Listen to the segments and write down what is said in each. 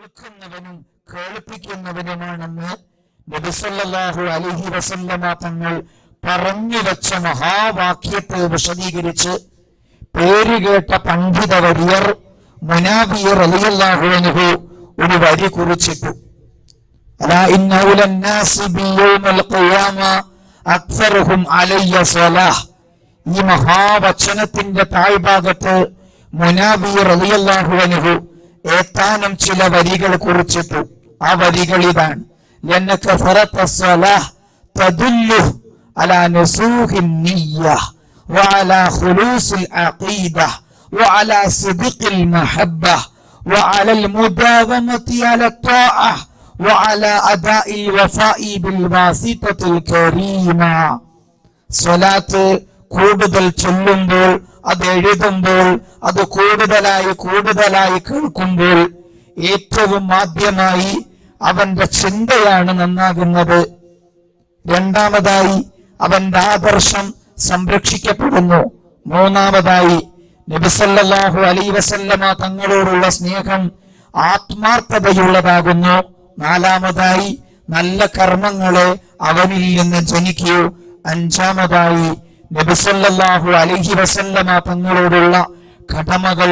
കേൾക്കുന്നവനും കേൾപ്പിക്കുന്നവനുമാണെന്ന് നബിസല്ലാഹു അലഹി വസല്ലമ തങ്ങൾ പറഞ്ഞു വെച്ച മഹാവാക്യത്തെ വിശദീകരിച്ച് പേരുകേട്ട പണ്ഡിത വരിയർ മുനാബിയർ അലിയല്ലാഹു അനുഹു ഒരു വരി കുറിച്ചിട്ടു. ഈ മഹാവചനത്തിന്റെ താഴ്ഭാഗത്ത് മുനാബിയർ റളിയല്ലാഹു അൻഹു ഏത്താനും ചില വരികൾ കുറിച്ചിട്ടു ആ വരികൾ ഇതാണ് ലന്ന കഫറത്ത സ്വലാഹ് തദുല്ലു അലാ നുസൂഹി النية وعلى خلوص العقيدة وعلى صدق المحبة وعلى المداومة على الطاعة وعلى أداء الوفاء بالواسطة الكريمة സ്വലാത്ത് കൂടുതൽ ചൊല്ലുമ്പോൾ അത് എഴുതുമ്പോൾ അത് കൂടുതലായി കൂടുതലായി കേൾക്കുമ്പോൾ ഏറ്റവും ആദ്യമായി അവന്റെ ചിന്തയാണ് നന്നാകുന്നത്. രണ്ടാമതായി അവന്റെ ആദർശം സംരക്ഷിക്കപ്പെടുന്നു. മൂന്നാമതായി നബിസല്ലാഹു അലൈ വസല്ലമ തങ്ങളോടുള്ള സ്നേഹം ആത്മാർത്ഥതയുള്ളതാകുന്നു. നാലാമതായി നല്ല കർമ്മങ്ങളെ അവനിൽ നിന്ന് ജനിക്കൂ. അഞ്ചാമതായി നബിസല്ലാഹു അലൈഹി വസല്ലമ തങ്ങളോടുള്ള കടമകൾ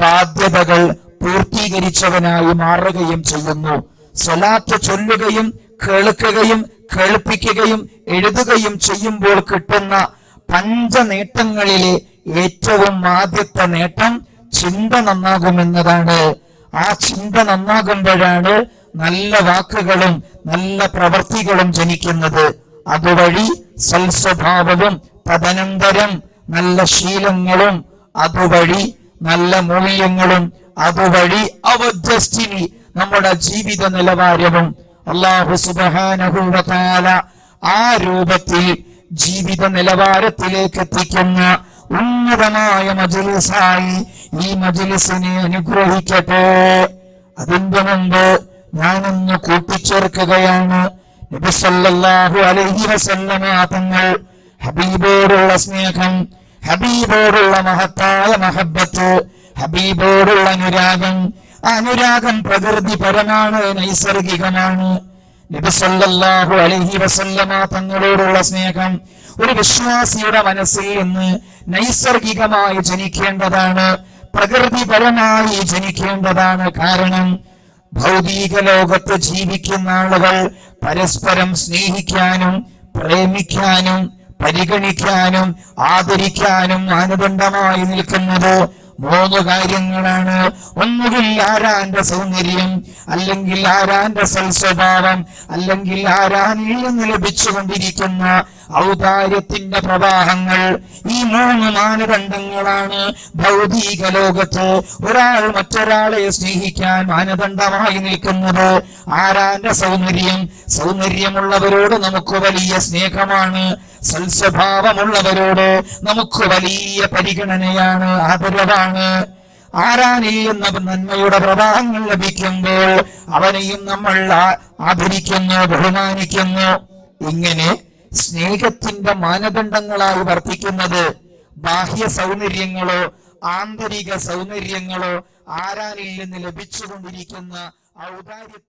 ബാധ്യതകൾ പൂർത്തീകരിച്ചവനായി മാറുകയും ചെയ്യുന്നു. സ്വലാത്ത് ചൊല്ലുകയും കേൾക്കുകയും കേൾപ്പിക്കുകയും എഴുതുകയും ചെയ്യുമ്പോൾ കിട്ടുന്ന പഞ്ചനേട്ടങ്ങളിലെ ഏറ്റവും ആദ്യത്തെ നേട്ടം ചിന്ത നന്നാകുമെന്നതാണ്. ആ ചിന്ത നന്നാകുമ്പോഴാണ് നല്ല വാക്കുകളും നല്ല പ്രവർത്തികളും ജനിക്കുന്നത്. അതുവഴി സൽസ്വഭാവവും തദനന്തരം നല്ല ശീലങ്ങളും അതുവഴി നല്ല മൂല്യങ്ങളും അതുവഴി അവജസ്റ്റിനി നമ്മുടെ ജീവിത നിലവാരവും. അള്ളാഹു സുബാനഹൂവത്താല ആ രൂപത്തിൽ ജീവിത നിലവാരത്തിലേക്ക് എത്തിക്കുന്ന ഉന്നതമായ മജലിസായി ഈ മജലിസിനെ അനുഗ്രഹിക്കട്ടെ. അതിന്റെ മുമ്പ് ഞാനൊന്ന് കൂട്ടിച്ചേർക്കുകയാണ്. നബി സല്ലല്ലാഹു അലൈഹി വസല്ലമ തങ്ങൾ ഹബീബോടുള്ള സ്നേഹം ഹബീബോടുള്ള മഹത്തായ മഹബത്ത് ഹബീബോടുള്ള അനുരാഗം. അനുരാഗം പ്രകൃതിപരമാണ് നൈസർഗികമാണ്. നബിസല്ലാഹു അലൈഹി വസല്ലമ തങ്ങളോടുള്ള സ്നേഹം ഒരു വിശ്വാസിയുടെ മനസ്സിൽ നിന്ന് നൈസർഗികമായി ജനിക്കേണ്ടതാണ് പ്രകൃതിപരമായി ജനിക്കേണ്ടതാണ് കാരണം ഭൗതിക ലോകത്ത് ജീവിക്കുന്ന ആളുകൾ പരസ്പരം സ്നേഹിക്കാനും പ്രേമിക്കാനും പരിഗണിക്കാനും ആദരിക്കാനും മാനദണ്ഡമായി നിൽക്കുന്നത് മൂന്ന് കാര്യങ്ങളാണ്. ഒന്നുകിൽ ആരാന്റെ സൗന്ദര്യം അല്ലെങ്കിൽ ആരാന്റെ സൽസ്വഭാവം അല്ലെങ്കിൽ ആരാനിൽ നിന്ന് ലഭിച്ചുകൊണ്ടിരിക്കുന്ന ഔദാര്യത്തിന്റെ പ്രവാഹങ്ങൾ. ഈ മൂന്ന് മാനദണ്ഡങ്ങളാണ് ഭൗതിക ലോകത്ത് ഒരാൾ മറ്റൊരാളെ സ്നേഹിക്കാൻ മാനദണ്ഡമായി നിൽക്കുന്നത്. ആരാന്റെ സൗന്ദര്യം? സൗന്ദര്യമുള്ളവരോട് നമുക്ക് വലിയ സ്നേഹമാണ്. സൽസ്വഭാവമുള്ളവരോട് നമുക്ക് വലിയ പരിഗണനയാണ് ആദരവാണ്. ആരാനിൽ ആരാനെയും നന്മയുടെ പ്രവാഹങ്ങൾ ലഭിക്കുമ്പോൾ അവനെയും നമ്മൾ ആദരിക്കുന്നു ബഹുമാനിക്കുന്നു. ഇങ്ങനെ സ്നേഹത്തിന്റെ മാനദണ്ഡങ്ങളായി വർത്തിക്കുന്നത് ബാഹ്യ സൗന്ദര്യങ്ങളോ ആന്തരിക സൗന്ദര്യങ്ങളോ ആരാനിൽ നിന്ന് ലഭിച്ചുകൊണ്ടിരിക്കുന്ന ഔദാര്യത്തിന്റെ